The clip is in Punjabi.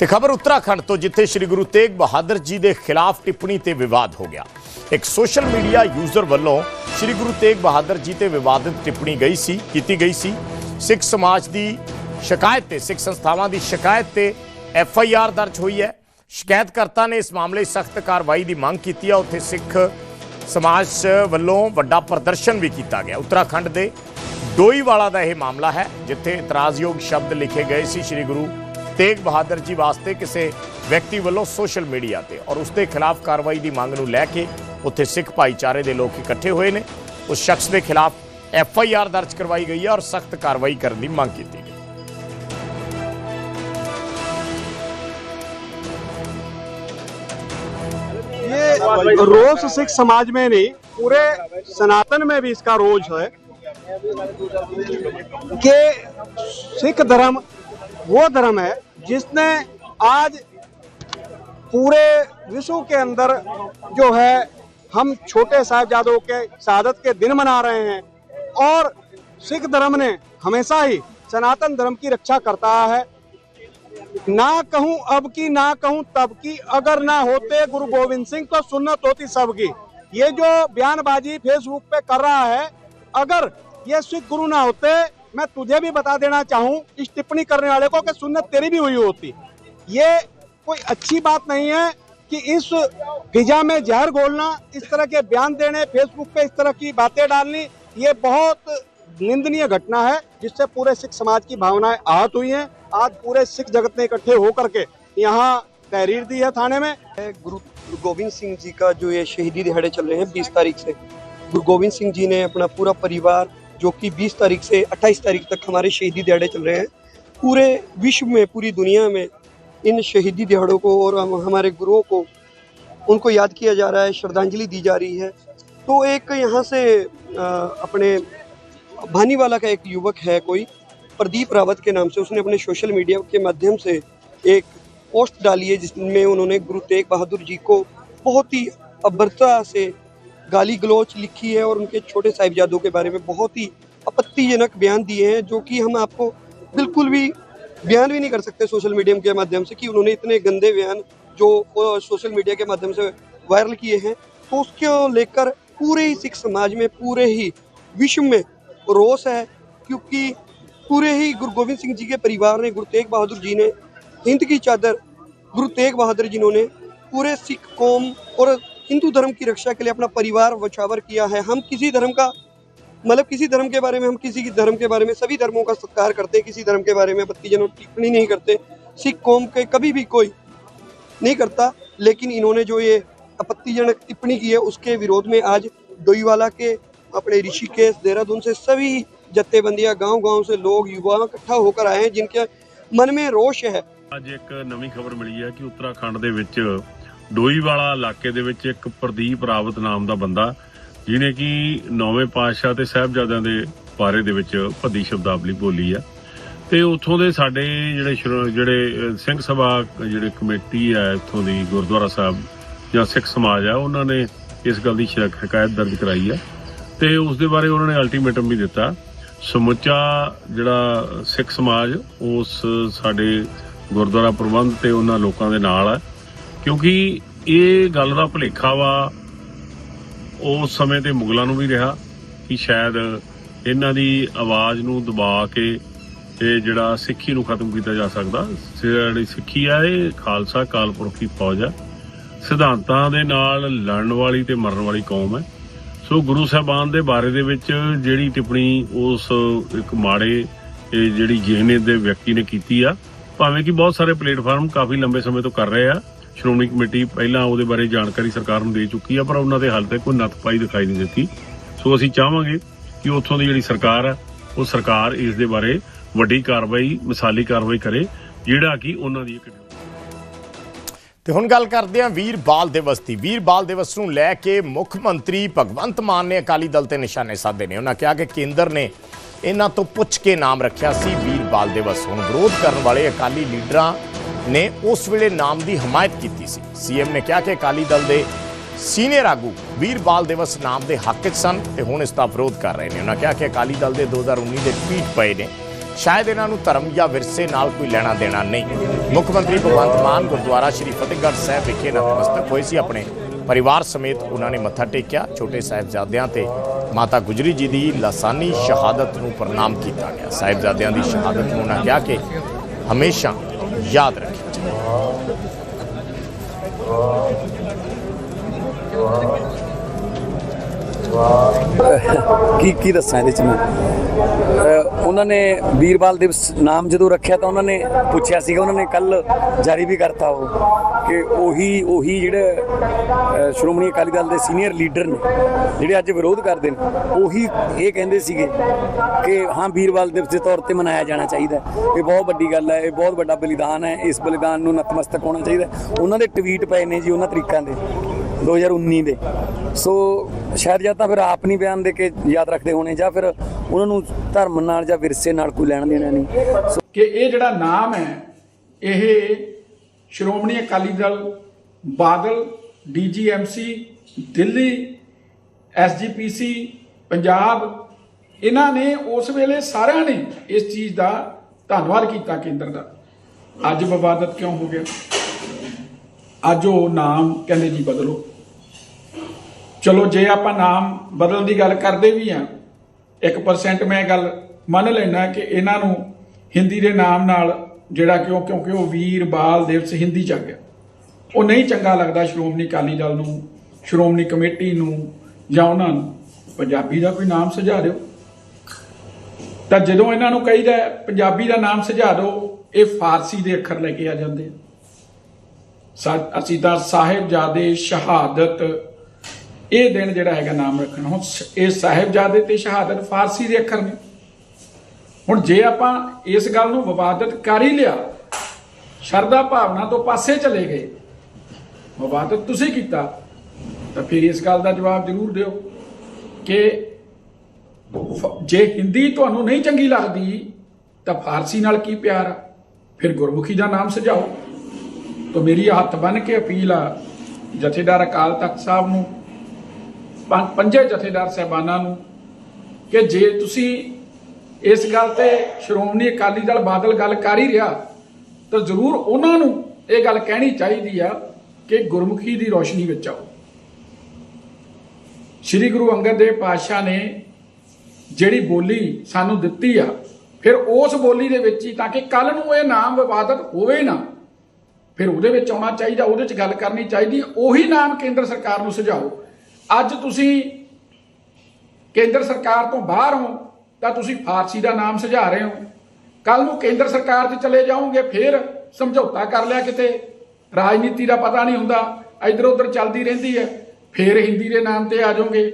ਤੇ ਖਬਰ ਉੱਤਰਾਖੰਡ ਤੋਂ, ਜਿੱਥੇ ਸ੍ਰੀ ਗੁਰੂ ਤੇਗ ਬਹਾਦਰ ਜੀ ਦੇ ਖਿਲਾਫ ਟਿੱਪਣੀ ਤੇ ਵਿਵਾਦ ਹੋ ਗਿਆ। ਇੱਕ ਸੋਸ਼ਲ ਮੀਡੀਆ ਯੂਜ਼ਰ ਵੱਲੋਂ ਸ੍ਰੀ ਗੁਰੂ ਤੇਗ ਬਹਾਦਰ ਜੀ ਤੇ ਵਿਵਾਦਿਤ ਟਿੱਪਣੀ ਗਈ ਸੀ, ਕੀਤੀ ਗਈ ਸੀ। ਸਿੱਖ ਸਮਾਜ ਦੀ ਸ਼ਿਕਾਇਤ ਤੇ, ਸਿੱਖ ਸੰਸਥਾਵਾਂ ਦੀ ਸ਼ਿਕਾਇਤ ਤੇ ਐਫ ਆਈ ਆਰ ਦਰਜ ਹੋਈ ਹੈ। ਸ਼ਿਕਾਇਤਕਰਤਾ ਨੇ ਇਸ ਮਾਮਲੇ ਸਖਤ ਕਾਰਵਾਈ ਦੀ ਮੰਗ ਕੀਤੀ ਹੈ। ਉੱਥੇ ਸਿੱਖ ਸਮਾਜ ਵੱਲੋਂ ਵੱਡਾ ਪ੍ਰਦਰਸ਼ਨ ਵੀ ਕੀਤਾ ਗਿਆ। ਉੱਤਰਾਖੰਡ ਦੇ ਡੋਈਵਾਲਾ ਦਾ ਇਹ ਮਾਮਲਾ ਹੈ, ਜਿੱਥੇ ਇਤਰਾਜ਼ਯੋਗ ਸ਼ਬਦ ਲਿਖੇ ਗਏ ਸੀ। ਸ੍ਰੀ ਗੁਰੂ ਤੇਗ ਬਹਾਦਰ ਜੀ ਵਾਸਤੇ ਕਿਸੇ ਵਿਅਕਤੀ ਵੱਲੋਂ ਸੋਸ਼ਲ ਮੀਡੀਆ ਤੇ ਔਰ ਉਸ ਦੇ ਖਿਲਾਫ ਕਾਰਵਾਈ ਦੀ ਮੰਗ ਨੂੰ ਲੈ ਕੇ ਉੱਥੇ ਸਿੱਖ ਭਾਈਚਾਰੇ ਦੇ ਲੋਕ ਇਕੱਠੇ ਹੋਏ ਨੇ ਉਸ ਸ਼ਖਸ ਦੇ ਖਿਲਾਫ ਐਫ ਆਈ ਆਰ ਦਰਜ ਕਰਵਾਈ ਗਈ ਹੈ ਔਰ ਸਖਤ ਕਾਰਵਾਈ ਕਰਨ ਦੀ ਮੰਗ ਕੀਤੀ ਗਈ ये रोज सिख समाज में नहीं पूरे सनातन में भी इसका रोज है कि सिख धर्म वो धर्म है जिसने आज पूरे विश्व के अंदर जो है, हम छोटे साहबजादों के शहादत के दिन मना रहे हैं। और सिख धर्म ने हमेशा ही सनातन धर्म की रक्षा करता है। ना कहूँ अब की, ना कहूँ तब की। अगर ना होते गुरु गोविंद सिंह तो सुन्नत होती सबकी। ये जो बयानबाजी फेसबुक पे कर रहा है, अगर ये सिख गुरु ना होते मैं तुझे भी बता देना चाहूँ इस टिप्पणी करने वाले को कि सुन्नत तेरी भी हुई होती। ये कोई अच्छी बात नहीं है कि इस फिजा में जहर घोलना, इस तरह के बयान देने फेसबुक पे इस तरह की बातें डालनी, ये बहुत निंदनीय घटना है, जिससे पूरे सिख समाज की भावनाएँ आहत हुई हैं। आज पूरे सिख जगत ने इकट्ठे होकर के यहाँ तहरीर दी है थाने में। गुरु गुरु गोविंद सिंह जी का जो ये शहीदी दिहाड़े चल रहे हैं 20 तारीख से, गुरु गोविंद सिंह जी ने अपना पूरा परिवार जो कि 20 तारीख से 28 तारीख तक हमारे शहीदी दिहाड़े चल रहे हैं। पूरे विश्व में, पूरी दुनिया में इन शहीदी दिहाड़ों को और हमारे गुरुओं को, उनको याद किया जा रहा है, श्रद्धांजलि दी जा रही है। तो एक यहाँ से अपने भानीवाला का एक युवक है कोई, प्रदीप रावत के नाम से, उसने अपने सोशल मीडिया के माध्यम से एक पोस्ट डाली है, जिसमें उन्होंने गुरु तेग बहादुर जी को बहुत ही अभ्रता से गाली गलोच लिखी है और उनके छोटे साहिबजादों के बारे में बहुत ही आपत्तिजनक बयान दिए हैं, जो कि हम आपको बिल्कुल भी बयान भी नहीं कर सकते सोशल मीडिया के माध्यम से कि उन्होंने इतने गंदे बयान जो सोशल मीडिया के माध्यम से वायरल किए हैं तो उसको लेकर पूरे ही सिख समाज में, पूरे ही विश्व में रोष है, क्योंकि पूरे ही गुरु गोविंद सिंह जी के परिवार ने, गुरु तेग बहादुर जी ने, हिंद की चादर गुरु तेग बहादुर जिन्होंने पूरे सिख कौम और हिंदू धर्म की रक्षा के लिए अपना परिवार वछावर किया है हम किसी धर्म का मतलब किसी धर्म के बारे में हम किसी की धर्म के बारे में सभी धर्मों का सत्कार करते किसी धर्म के बारे में आपत्तिजनक टिप्पणी नहीं करते सिख कौम के कभी भी कोई नहीं करता लेकिन इन्होंने जो ये आपत्तिजनक टिप्पणी की है उसके विरोध में आज डोईवाला के अपने ऋषिकेश देहरादून से सभी जत्थेबंदियां गांव गांव से लोग युवा इकट्ठा होकर आए हैं जिनके मन में रोष है ਅੱਜ ਇੱਕ ਨਵੀਂ ਖਬਰ ਮਿਲੀ ਹੈ ਕਿ ਉੱਤਰਾਖੰਡ ਦੇ ਵਿੱਚ ਡੋਈਵਾਲਾ ਇਲਾਕੇ ਦੇ ਵਿੱਚ ਇੱਕ ਪ੍ਰਦੀਪ ਰਾਵਤ ਨਾਮ ਦਾ ਬੰਦਾ, ਜਿਹਨੇ ਕਿ ਨੌਵੇਂ ਪਾਤਸ਼ਾਹ ਤੇ ਸਾਹਿਬਜ਼ਾਦਿਆਂ ਦੇ ਬਾਰੇ ਦੇ ਵਿੱਚ ਭੱਦੀ ਸ਼ਬਦਾਵਲੀ ਬੋਲੀ ਆ। ਤੇ ਉੱਥੋਂ ਦੇ ਸਾਡੇ ਜਿਹੜੇ ਸ਼੍ਰੋ- ਜਿਹੜੇ ਸਿੰਘ ਸਭਾ ਜਿਹੜੇ ਕਮੇਟੀ ਹੈ ਇੱਥੋਂ ਦੀ ਗੁਰਦੁਆਰਾ ਸਾਹਿਬ ਜਾਂ ਸਿੱਖ ਸਮਾਜ ਆ, ਉਹਨਾਂ ਨੇ ਇਸ ਗੱਲ ਦੀ ਸ਼ਿਕ- ਸ਼ਿਕਾਇਤ ਦਰਜ ਕਰਾਈ ਹੈ ਤੇ ਉਸ ਦੇ ਬਾਰੇ ਉਹਨਾਂ ਨੇ ਅਲਟੀਮੇਟਮ ਵੀ ਦਿੱਤਾ। ਸਮੁੱਚਾ ਜਿਹੜਾ ਸਿੱਖ ਸਮਾਜ, ਉਸ ਸਾਡੇ ਗੁਰਦੁਆਰਾ ਪ੍ਰਬੰਧ ਤੇ ਉਹਨਾਂ ਲੋਕਾਂ ਦੇ ਨਾਲ ਹੈ ਕਿਉਂਕਿ ਇਹ ਗੱਲ ਦਾ ਭੁਲੇਖਾ ਵਾ ਉਸ ਸਮੇਂ ਤੇ ਮੁਗਲਾਂ ਨੂੰ ਵੀ ਰਿਹਾ ਕਿ ਸ਼ਾਇਦ ਇਹਨਾਂ ਦੀ ਆਵਾਜ਼ ਨੂੰ ਦਬਾ ਕੇ ਇਹ ਜਿਹੜਾ ਸਿੱਖੀ ਨੂੰ ਖਤਮ ਕੀਤਾ ਜਾ ਸਕਦਾ। ਜਿਹੜੀ ਸਿੱਖੀ ਆ, ਇਹ ਖਾਲਸਾ ਕਾਲਪੁਰਖੀ ਫੌਜ ਆ। ਸਿਧਾਂਤਾਂ ਦੇ ਨਾਲ ਲੜਨ ਵਾਲੀ ਤੇ ਮਰਨ ਵਾਲੀ ਕੌਮ ਹੈ ਸੋ ਗੁਰੂ ਸਾਹਿਬਾਨ ਦੇ ਬਾਰੇ ਦੇ ਵਿੱਚ ਜਿਹੜੀ ਟਿੱਪਣੀ ਉਸ ਇੱਕ ਮਾੜੇ ਜਿਹੜੀ ਜਿਹਨੇ ਦੇ ਵਿਅਕਤੀ ਨੇ ਕੀਤੀ ਆ, ਭਾਵੇਂ ਕਿ ਬਹੁਤ ਸਾਰੇ ਪਲੇਟਫਾਰਮ ਕਾਫੀ ਲੰਬੇ ਸਮੇਂ ਤੋਂ ਕਰ ਰਹੇ ਆ ਸ਼੍ਰੋਮਣੀ ਕਮੇਟੀ ਪਹਿਲਾਂ ਉਹਦੇ ਬਾਰੇ ਜਾਣਕਾਰੀ ਸਰਕਾਰ ਨੂੰ ਦੇ ਚੁੱਕੀ ਆ, ਪਰ ਉਹਨਾਂ ਦੇ ਹਾਲ ਤੱਕ ਕੋਈ ਨੱਥ ਪਾਈ ਦਿਖਾਈ ਨਹੀਂ ਦਿੱਤੀ। ਸੋ ਅਸੀਂ ਚਾਹਾਂਗੇ ਕਿ ਉੱਥੋਂ ਦੀ ਜਿਹੜੀ ਸਰਕਾਰ ਆ, ਉਹ ਸਰਕਾਰ ਇਸ ਦੇ ਬਾਰੇ ਵੱਡੀ ਕਾਰਵਾਈ, ਮਿਸਾਲੀ ਕਾਰਵਾਈ ਕਰੇ, ਜਿਹੜਾ ਕਿ ਉਹਨਾਂ ਦੀ ਇੱਕ ਤੇ ਹੁਣ ਗੱਲ ਕਰਦੇ ਹਾਂ ਵੀਰ ਬਾਲ ਦਿਵਸ ਦੀ। ਵੀਰ ਬਾਲ ਦਿਵਸ ਨੂੰ ਲੈ ਕੇ ਮੁੱਖ ਮੰਤਰੀ ਭਗਵੰਤ ਮਾਨ ਨੇ ਅਕਾਲੀ ਦਲ ਤੇ ਨਿਸ਼ਾਨੇ ਸਾਧੇ ਨੇ। ਉਹਨਾਂ ਕਿਹਾ ਕਿ ਕੇਂਦਰ ਨੇ ਇਹਨਾਂ ਤੋਂ ਪੁੱਛ ਕੇ ਨਾਮ ਰੱਖਿਆ ਸੀ ਵੀਰ ਬਾਲ ਦਿਵਸ। ਹੁਣ ਵਿਰੋਧ ਕਰਨ ਵਾਲੇ ਅਕਾਲੀ ਲੀਡਰਾਂ ਨੇ ਉਸ ਵੇਲੇ ਨਾਮ ਦੀ ਹਮਾਇਤ ਕੀਤੀ ਸੀ। ਸੀਐਮ ਨੇ ਕਿਹਾ ਕਿ ਅਕਾਲੀ ਦਲ ਦੇ ਸੀਨੀਅਰ ਆਗੂ ਵੀਰ ਬਾਲ ਦਿਵਸ ਨਾਮ ਦੇ ਹੱਕ 'ਚ ਸਨ ਤੇ ਹੁਣ ਇਸ ਦਾ ਵਿਰੋਧ ਕਰ ਰਹੇ ਨੇ। ਉਹਨਾਂ ਕਿਹਾ ਕਿ ਅਕਾਲੀ ਦਲ ਦੇ 2019 ਦੇ ਟਵੀਟ ਪਏ ਨੇ। ਸ਼ਾਇਦ ਇਹਨਾਂ ਨੂੰ ਧਰਮ ਜਾਂ ਵਿਰਸੇ ਨਾਲ ਕੋਈ ਲੈਣਾ ਦੇਣਾ ਨਹੀਂ। ਮੁੱਖ ਮੰਤਰੀ ਭਗਵੰਤ ਮਾਨ ਗੁਰਦੁਆਰਾ ਸ੍ਰੀ ਫਤਿਹਗੜ੍ਹ ਸਾਹਿਬ ਵਿਖੇ ਨਤਮਸਤਕ ਹੋਏ ਸੀ। ਆਪਣੇ ਪਰਿਵਾਰ ਸਮੇਤ ਉਹਨਾਂ ਨੇ ਮੱਥਾ ਟੇਕਿਆ। ਛੋਟੇ ਸਾਹਿਬਜ਼ਾਦਿਆਂ ਤੇ ਮਾਤਾ ਗੁਜਰੀ ਜੀ ਦੀ ਲਾਸਾਨੀ ਸ਼ਹਾਦਤ ਨੂੰ ਪ੍ਰਣਾਮ ਕੀਤਾ ਗਿਆ। ਸਾਹਿਬਜ਼ਾਦਿਆਂ ਦੀ ਸ਼ਹਾਦਤ ਨੂੰ ਉਹਨਾਂ ਕਿਹਾ ਕਿ ਹਮੇਸ਼ਾ ਯਾਦ ਰੱਖੀ ਕੀ ਕੀ ਦੱਸਾਂ ਇਹਦੇ ਚ ਮੈਂ? ਉਹਨਾਂ ਨੇ ਵੀਰਵਾਲ ਦਿਵਸ ਨਾਮ ਜਦੋਂ ਰੱਖਿਆ ਤਾਂ ਉਹਨਾਂ ਨੇ ਪੁੱਛਿਆ ਸੀਗਾ, ਉਹਨਾਂ ਨੇ ਕੱਲ ਜਾਰੀ ਵੀ ਕਰਤਾ ਉਹ, ਕਿ ਉਹੀ ਉਹੀ ਜਿਹੜੇ ਸ਼੍ਰੋਮਣੀ ਅਕਾਲੀ ਦਲ ਦੇ ਸੀਨੀਅਰ ਲੀਡਰ ਨੇ, ਜਿਹੜੇ ਅੱਜ ਵਿਰੋਧ ਕਰਦੇ ਨੇ, ਉਹੀ ਇਹ ਕਹਿੰਦੇ ਸੀਗੇ ਕਿ ਹਾਂ ਵੀਰਵਾਲ ਦਿਵਸ ਦੇ ਤੌਰ ਤੇ ਮਨਾਇਆ ਜਾਣਾ ਚਾਹੀਦਾ ਇਹ ਬਹੁਤ ਵੱਡੀ ਗੱਲ ਹੈ, ਇਹ ਬਹੁਤ ਵੱਡਾ ਬਲੀਦਾਨ ਹੈ, ਇਸ ਬਲੀਦਾਨ ਨੂੰ ਨਤਮਸਤਕ ਹੋਣਾ ਚਾਹੀਦਾ ਉਹਨਾਂ ਦੇ ਟਵੀਟ ਪਏ ਨੇ ਜੀ, ਉਹਨਾਂ ਤਰੀਕਾਂ ਦੇ। 2019 ਦੇ। ਸੋ ਸ਼ਾਇਦ ਜਾਂ ਤਾਂ ਫਿਰ ਆਪ ਨਹੀਂ ਬਿਆਨ ਦੇ ਕੇ ਯਾਦ ਰੱਖਦੇ ਹੋਣੇ ਜਾਂ ਫਿਰ ਉਹਨਾਂ ਨੂੰ ਧਰਮ ਨਾਲ ਜਾਂ ਵਿਰਸੇ ਨਾਲ ਕੋਈ ਲੈਣ ਦੇਣਾ ਨਹੀਂ। ਸੋ ਕਿ ਇਹ ਜਿਹੜਾ ਨਾਮ ਹੈ, ਇਹ ਸ਼੍ਰੋਮਣੀ ਅਕਾਲੀ ਦਲ, ਬਾਦਲ ਡੀਜੀਐਮਸੀ ਦਿੱਲੀ ਐਸਜੀਪੀਸੀ ਪੰਜਾਬ, ਇਹਨਾਂ ਨੇ ਉਸ ਵੇਲੇ ਸਾਰਿਆਂ ਨੇ ਇਸ ਚੀਜ਼ ਦਾ ਧੰਨਵਾਦ ਕੀਤਾ ਕੇਂਦਰ ਦਾ। ਅੱਜ ਵਿਵਾਦਤ ਕਿਉਂ ਹੋ ਗਿਆ? ਅੱਜ ਉਹ ਨਾਮ ਕਹਿੰਦੇ ਜੀ ਬਦਲੋ। ਚਲੋ, ਜੇ ਆਪਾਂ ਨਾਮ ਬਦਲਣ ਦੀ ਗੱਲ ਕਰਦੇ ਵੀ ਆ 1% ਮੈਂ ਗੱਲ ਮੰਨ ਲੈਣਾ ਕਿ ਇਹਨਾਂ ਨੂੰ ਹਿੰਦੀ ਦੇ ਨਾਮ ਨਾਲ ਜਿਹੜਾ ਕਿਉਂ ਕਿਉਂਕਿ ਉਹ ਵੀਰ ਬਾਲ ਦਿਵਸ ਹਿੰਦੀ ਚ ਆ ਗਿਆ। ਉਹ ਨਹੀਂ ਚੰਗਾ ਲੱਗਦਾ ਸ਼੍ਰੋਮਣੀ ਅਕਾਲੀ ਦਲ ਨੂੰ, ਸ਼੍ਰੋਮਣੀ ਕਮੇਟੀ ਨੂੰ ਜਾਂ ਉਹਨਾਂ ਨੂੰ। ਪੰਜਾਬੀ ਦਾ ਕੋਈ ਨਾਮ ਸੁਝਾ ਦਿਓ। ਤਾਂ ਜਦੋਂ ਇਹਨਾਂ ਨੂੰ ਕਹੀਦਾ ਪੰਜਾਬੀ ਦਾ ਨਾਮ ਸੁਝਾ ਦਿਓ, ਇਹ ਫਾਰਸੀ ਦੇ ਅੱਖਰ ਲੈ ਕੇ ਆ ਜਾਂਦੇ ਆ। ਅਸੀਂ ਤਾਂ ਸਾਹਿਬਜ਼ਾਦੇ ਸ਼ਹਾਦਤ, ਇਹ ਦਿਨ ਜਿਹੜਾ ਹੈਗਾ ਨਾਮ ਰੱਖਣਾ। ਹੁਣ ਸ- ਇਹ ਸਾਹਿਬਜ਼ਾਦੇ ਤੇ ਸ਼ਹਾਦਤ ਫਾਰਸੀ ਦੇ ਅੱਖਰ ਨੇ। ਹੁਣ ਜੇ ਆਪਾਂ ਇਸ ਗੱਲ ਨੂੰ ਵਿਵਾਦਤ ਕਰ ਹੀ ਲਿਆ, ਸ਼ਰਧਾ ਭਾਵਨਾ ਤੋਂ ਪਾਸੇ ਚਲੇ ਗਏ, ਵਿਵਾਦਤ ਤੁਸੀਂ ਕੀਤਾ, ਤਾਂ ਫਿਰ ਇਸ ਗੱਲ ਦਾ ਜਵਾਬ ਜ਼ਰੂਰ ਦਿਓ ਕਿ ਜੇ ਹਿੰਦੀ ਤੁਹਾਨੂੰ ਨਹੀਂ ਚੰਗੀ ਲੱਗਦੀ, ਤਾਂ ਫਾਰਸੀ ਨਾਲ ਕੀ ਪਿਆਰ ਆ? ਫਿਰ ਗੁਰਮੁਖੀ ਦਾ ਨਾਮ ਸੁਝਾਓ ਤਾਂ ਮੇਰੀ ਹੱਥ ਬੰਨ ਕੇ ਅਪੀਲ ਆ ਜਥੇਦਾਰ ਅਕਾਲ ਤਖਤ ਸਾਹਿਬ ਨੂੰ, ਪੰ- ਪੰਜੇ ਜਥੇਦਾਰ ਸਹਿਬਾਨਾਂ ਨੂੰ ਕਿ ਜੇ ਤੁਸੀਂ ਇਸ ਗੱਲ ਤੇ ਸ਼੍ਰੋਮਣੀ ਅਕਾਲੀ ਦਲ ਬਾਦਲ ਗੱਲ ਕਰ ਹੀ ਰਿਹਾ, ਤਾਂ ਜ਼ਰੂਰ ਉਹਨਾਂ ਨੂੰ ਇਹ ਗੱਲ ਕਹਿਣੀ ਚਾਹੀਦੀ ਆ ਕਿ ਗੁਰਮੁਖੀ ਦੀ ਰੋਸ਼ਨੀ ਵਿੱਚ ਆਓ। ਸ੍ਰੀ ਗੁਰੂ ਅੰਗਦ ਦੇਵ ਪਾਤਸ਼ਾਹ ਨੇ ਜਿਹੜੀ ਬੋਲੀ ਸਾਨੂੰ ਦਿੱਤੀ ਆ, ਫਿਰ ਉਸ ਬੋਲੀ ਦੇ ਵਿੱਚ ਹੀ ਤਾਂ ਕਿ ਕੱਲ ਨੂੰ ਇਹ ਨਾਮ ਵਿਵਾਦਤ ਹੋਵੇ ਨਾ ਫਿਰ ਉਹਦੇ ਵਿੱਚ ਆਉਣਾ ਚਾਹੀਦਾ, ਉਹਦੇ 'ਚ ਗੱਲ ਕਰਨੀ ਚਾਹੀਦੀ, ਉਹੀ ਨਾਮ ਕੇਂਦਰ ਸਰਕਾਰ ਨੂੰ ਸੁਝਾਓ। ਅੱਜ ਤੁਸੀਂ ਕੇਂਦਰ ਸਰਕਾਰ ਤੋਂ ਬਾਹਰ ਹੋ, ਤਾਂ ਤੁਸੀਂ ਫਾਰਸੀ ਦਾ ਨਾਮ ਸੁਝਾ ਰਹੇ ਹੋ। ਕੱਲ ਨੂੰ ਕੇਂਦਰ ਸਰਕਾਰ 'ਚ ਚਲੇ ਜਾਓਗੇ, ਫਿਰ ਸਮਝੌਤਾ ਕਰ ਲਿਆ ਕਿਤੇ। ਰਾਜਨੀਤੀ ਦਾ ਪਤਾ ਨਹੀਂ ਹੁੰਦਾ ਇਧਰ ਉਧਰ ਚੱਲਦੀ ਰਹਿੰਦੀ ਹੈ, ਫਿਰ ਹਿੰਦੀ ਦੇ ਨਾਮ ਤੇ ਆ ਜਾਓਗੇ।